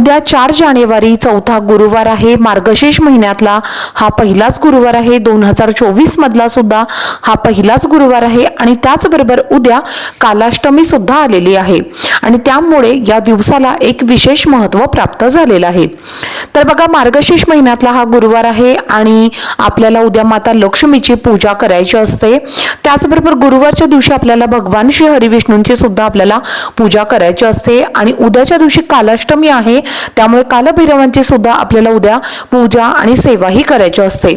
उद्या चार जानेवारी चौथा गुरुवार आहे. मार्गशीर्ष महिन्यातला हा पहिलाच गुरुवार आहे. दोन हजार चोवीस मधला सुद्धा हा पहिलाच गुरुवार आहे आणि त्याचबरोबर उद्या कालाष्टमी सुद्धा आलेली आहे. आणि त्यामुळे या दिवसाला एक विशेष महत्त्व प्राप्त झालेलं आहे. तर बघा मार्गशीर्ष महिन्यातला हा गुरुवार आहे आणि आपल्याला उद्या माता लक्ष्मीची पूजा करायची असते. त्याचबरोबर गुरुवारच्या दिवशी आपल्याला भगवान श्री हरिविष्णूंची सुद्धा आपल्याला पूजा करायची असते आणि उद्याच्या दिवशी कालाष्टमी आहे. त्यामुळे कालभैरवांची सुद्धा आपल्याला उद्या पूजा आणि सेवाही करायची असते.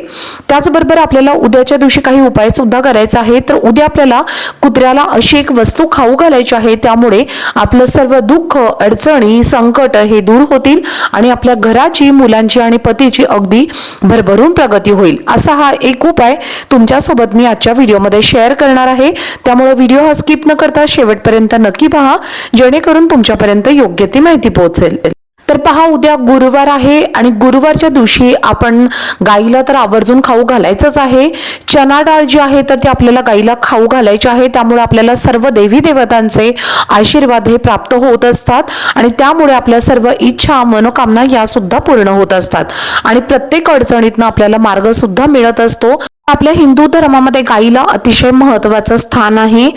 त्याचबरोबर आपल्याला उद्याच्या दिवशी काही उपाय सुद्धा करायचा आहे तर उद्या आपल्याला कुत्र्याला अशी एक वस्तू खाऊ घालायची आहे. त्यामुळे आप आपलं सर्व दुःख अडचणी संकट हे दूर होतील आणि आपल्या घराची मुलांची आणि पतीची अगदी भरभरून प्रगती होईल. असा हा एक उपाय तुमच्यासोबत मी आजच्या व्हिडिओमध्ये शेअर करणार आहे. त्यामुळे व्हिडिओ हा स्किप न करता शेवटपर्यंत नक्की पहा. जेणेकरून तुमच्यापर्यंत योग्य ती माहिती पोहोचेल. तर पहा उद्या गुरुवार आहे आणि गुरुवारच्या दिवशी आपण गाईला तर आवर्जून खाऊ घालायचंच आहे. चना डाळ जी आहे तर ती आपल्याला गाईला खाऊ घालायची आहे. त्यामुळे आपल्याला सर्व देवी देवतांचे आशीर्वाद हे प्राप्त होत असतात आणि त्यामुळे आपल्या सर्व इच्छा मनोकामना या सुद्धा पूर्ण होत असतात. आणि प्रत्येक अडचणीतनं आपल्याला मार्ग सुद्धा मिळत असतो. आपल्या हिंदू धर्मामध्ये गाईला अतिशय महत्वाचं स्थान आहे.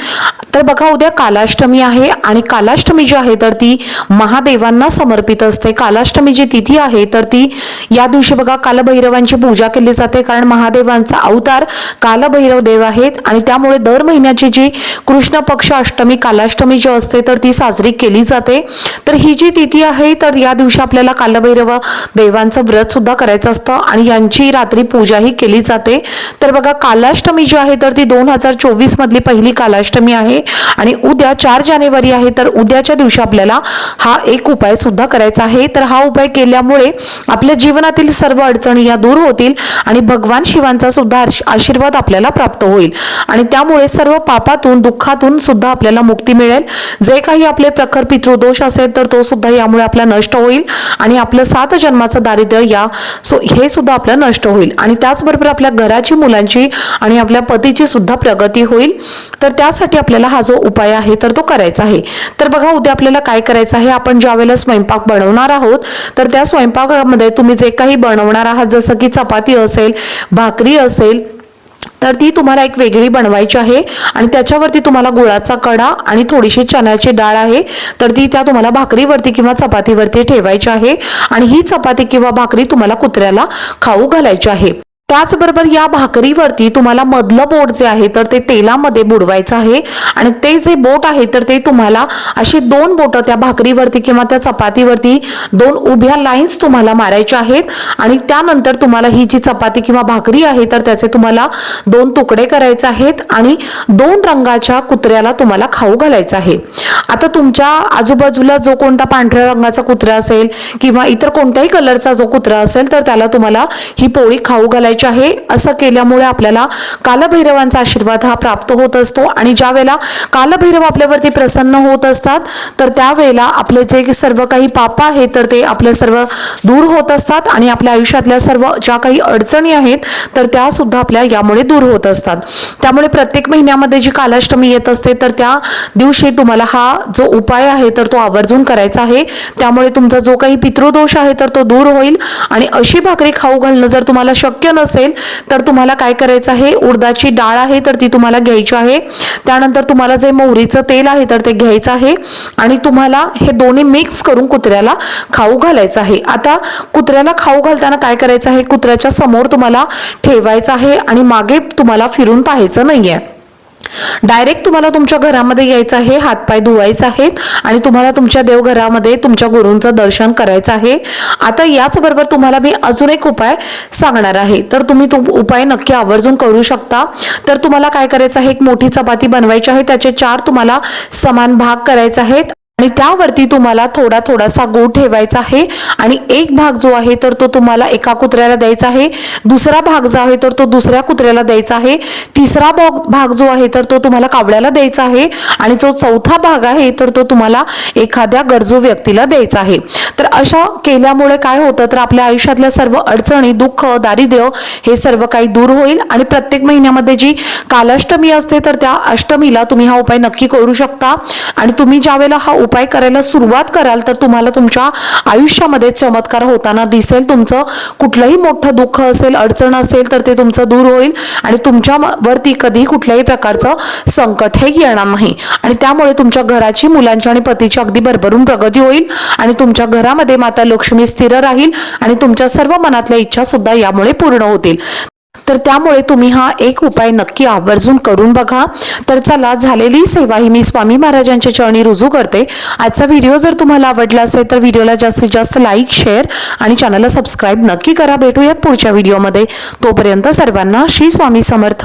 तर बघा उद्या कालाष्टमी आहे आणि कालाष्टमी जी आहे तर ती महादेवांना समर्पित असते. कालाष्टमी जी तिथी आहे तर ती या दिवशी बघा कालभैरवांची पूजा केली जाते कारण महादेवांचा अवतार कालभैरव देव आहेत आणि त्यामुळे दर महिन्याची जी कृष्ण पक्ष अष्टमी कालाष्टमी जी असते तर ती साजरी केली जाते. तर ही जी तिथी आहे तर या दिवशी आपल्याला कालभैरव देवांचं व्रत सुद्धा करायचं असतं आणि यांची रात्री पूजाही केली जाते. तर तर बघा कालाष्टमी जी आहे तर ती दोन हजार चोवीस मधली पहिली कालाष्टमी आहे. आणि उद्या चार जानेवारी आहे तर उद्याच्या दिवशी आपल्याला हा एक उपाय सुद्धा करायचा आहे. तर हा उपाय केल्यामुळे आपल्या जीवनातील सर्व अडचणी या दूर होतील आणि भगवान शिवांचा सुद्धा आशीर्वाद आपल्याला प्राप्त होईल. आणि त्यामुळे सर्व पापातून दुःखातून सुद्धा आपल्याला मुक्ती मिळेल. जे काही आपले प्रखर पितृदोष असेल तर तो सुद्धा यामुळे आपला नष्ट होईल. आणि आपलं सात जन्माचं दारिद्र्य या सो हे सुद्धा आपलं नष्ट होईल. आणि त्याचबरोबर आपल्या घराची मुलांची आणि आपल्या पतीची सुद्धा प्रगती होईल. तर त्यासाठी आपल्याला हा जो उपाय आहे तर तो करायचा आहे. तर बघा उद्या आपल्याला काय करायचं आहे? आपण ज्या वेळेला स्वयंपाक बनवणार आहोत तर त्या स्वयंपाकामध्ये तुम्ही जे काही बनवणार आहात जसं की चपाती असेल भाकरी असेल तर ती तुम्हाला एक वेगळी बनवायची आहे आणि त्याच्यावरती तुम्हाला गुळाचा कडा आणि थोडीशी चण्याची डाळ आहे तर ती त्या तुम्हाला भाकरीवरती किंवा चपातीवरती ठेवायची आहे आणि ही चपाती किंवा भाकरी तुम्हाला कुत्र्याला खाऊ घालायची आहे. त्याचबरोबर या भाकरीवरती तुम्हाला मधलं बोट जे आहे तर ते तेलामध्ये बुडवायचं आहे. आणि ते जे बोट आहे तर ते तुम्हाला अशी दोन बोटं त्या भाकरीवरती किंवा त्या चपातीवरती दोन उभ्या लाईन्स तुम्हाला मारायच्या आहेत. आणि त्यानंतर तुम्हाला ही जी चपाती किंवा भाकरी आहे तर त्याचे तुम्हाला दोन तुकडे करायचे आहेत आणि दोन रंगाच्या कुत्र्याला तुम्हाला खाऊ घालायचं आहे. आता तुमच्या आजूबाजूला जो कोणता पांढऱ्या रंगाचा कुत्रा असेल किंवा इतर कोणत्याही कलरचा जो कुत्रा असेल तर त्याला तुम्हाला ही पोळी खाऊ घालायची आहे. असं केल्यामुळे आपल्याला कालभैरवांचा आशीर्वाद हा प्राप्त होत असतो. आणि ज्या वेळेला कालभैरव आपल्यावरती प्रसन्न होत असतात तर त्यावेळेला आपले जे सर्व काही पाप आहेत तर ते आपल्या सर्व दूर होत असतात. आणि आपल्या आयुष्यातल्या सर्व ज्या काही अडचणी आहेत तर त्या सुद्धा आपल्या यामुळे दूर होत असतात. त्यामुळे प्रत्येक महिन्यामध्ये जी कालाष्टमी येत असते तर त्या दिवशी तुम्हाला हा जो उपाय आहे तर तो आवर्जून करायचा आहे. त्यामुळे तुमचा जो काही पितृदोष आहे तर तो दूर होईल. आणि अशी भाकरी खाऊ घालणं जर तुम्हाला शक्य नसेल असेल तर तुम्हाला काय करायचं आहे? उडदाची डाळ आहे तर ती तुम्हाला घ्यायची आहे. त्यानंतर तुम्हाला जे मोहरीचं तेल आहे तर ते घ्यायचं आहे. आणि तुम्हाला हे दोन्ही मिक्स करून कुत्र्याला खाऊ घालायचं आहे. आता कुत्र्याला खाऊ घालताना काय करायचं आहे? कुत्र्याच्या समोर तुम्हाला ठेवायचं आहे आणि मागे तुम्हाला फिरून पाहायचं नाहीये. डायरेक्ट तुम्हाला तुमच्या घरामध्ये यायचं आहे हातपाय धुवायचे आहेत आणि तुम्हाला तुमच्या देवघरामध्ये तुमच्या गुरूंचं दर्शन करायचं आहे. आता याचबरोबर तुम्हाला मी अजून एक उपाय सांगणार आहे. तर तुम्ही तो उपाय नक्की आवर्जून करू शकता. तर तुम्हाला काय करायचं आहे? एक मोठी चपाती बनवायची आहे. त्याचे चार तुम्हाला समान भाग करायचे आहेत. आणि त्यावरती तुम्हाला थोडा थोडासा गूळ ठेवायचा आहे. आणि एक भाग जो आहे तर तो तुम्हाला एका कुत्र्याला द्यायचा आहे. दुसरा भाग जो आहे तर तो दुसऱ्या कुत्र्याला द्यायचा आहे. तिसरा भाग भाग जो आहे तर तो तुम्हाला कावड्याला द्यायचा आहे. आणि जो चौथा भाग आहे तर तो तुम्हाला एखाद्या गरजू व्यक्तीला द्यायचा आहे. तर अशा केल्यामुळे काय होतं तर आपल्या आयुष्यातल्या सर्व अडचणी दुःख दारिद्र्य हे सर्व काही दूर होईल. आणि प्रत्येक महिन्यामध्ये जी कालाष्टमी असते तर त्या अष्टमीला तुम्ही हा उपाय नक्की करू शकता. आणि तुम्ही ज्यावेळेला हा उपाय करायला सुरुवात कराल तर तुम्हाला तुमच्या आयुष्यामध्ये चमत्कार होताना दिसेल. तुमचं कुठलंही मोठं दुःख असेल अडचण असेल तर ते तुमचं दूर होईल आणि तुमच्या कधी कधीही कुठल्याही प्रकारचं संकट हे येणार नाही. आणि त्यामुळे तुमच्या घराची मुलांची आणि पतीची अगदी भरभरून प्रगती होईल आणि तुमच्या घरामध्ये माता लक्ष्मी स्थिर राहील आणि तुमच्या सर्व मनातल्या इच्छा सुद्धा यामुळे पूर्ण होतील. तर त्यामुळे तुम्ही हा एक उपाय नक्की आवर्जून करून बघा. तर चला झालेली सेवा ही मी स्वामी महाराजांच्या चरणी रुजू करते. आजचा व्हिडिओ जर तुम्हाला आवडला असेल तर व्हिडिओला जास्तीत जास्त लाईक शेअर आणि चॅनलला सबस्क्राईब नक्की करा. भेटूयात पुढच्या व्हिडिओमध्ये. तोपर्यंत सर्वांना श्री स्वामी समर्थ.